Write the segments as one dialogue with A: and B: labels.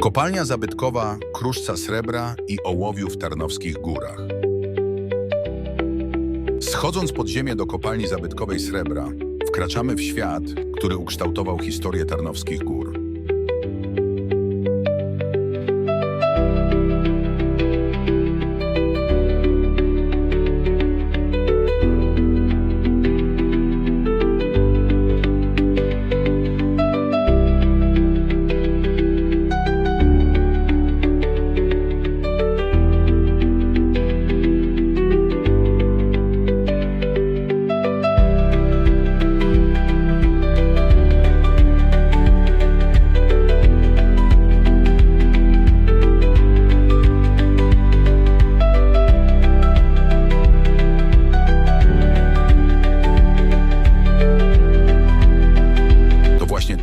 A: Kopalnia zabytkowa Kruszca Srebra i Ołowiu w Tarnowskich Górach. Schodząc pod ziemię do kopalni zabytkowej Srebra, wkraczamy w świat, który ukształtował historię Tarnowskich Gór.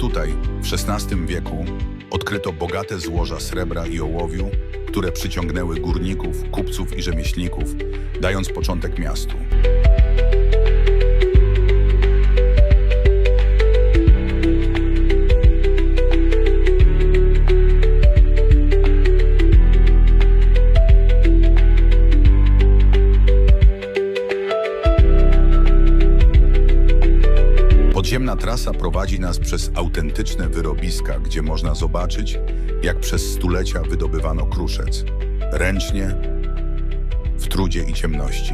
A: Tutaj, w XVI wieku, odkryto bogate złoża srebra i ołowiu, które przyciągnęły górników, kupców i rzemieślników, dając początek miastu. Podziemna trasa prowadzi nas przez autentyczne wyrobiska, gdzie można zobaczyć, jak przez stulecia wydobywano kruszec. Ręcznie, w trudzie i ciemności.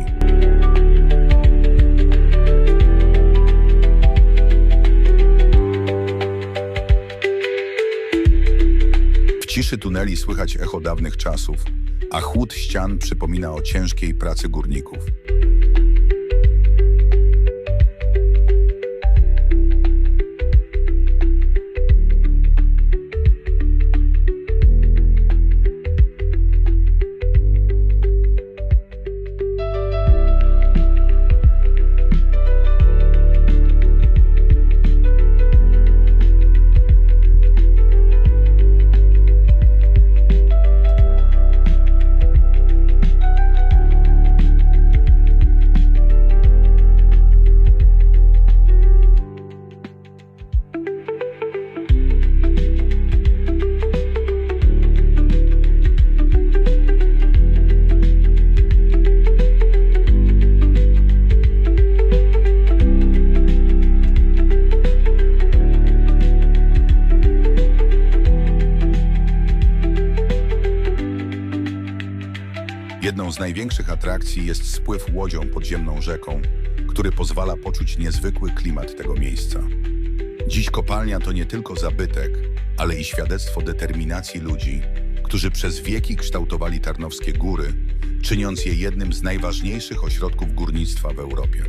A: W ciszy tuneli słychać echo dawnych czasów, a chłód ścian przypomina o ciężkiej pracy górników. Jedną z największych atrakcji jest spływ łodzią podziemną rzeką, który pozwala poczuć niezwykły klimat tego miejsca. Dziś kopalnia to nie tylko zabytek, ale i świadectwo determinacji ludzi, którzy przez wieki kształtowali Tarnowskie Góry, czyniąc je jednym z najważniejszych ośrodków górnictwa w Europie.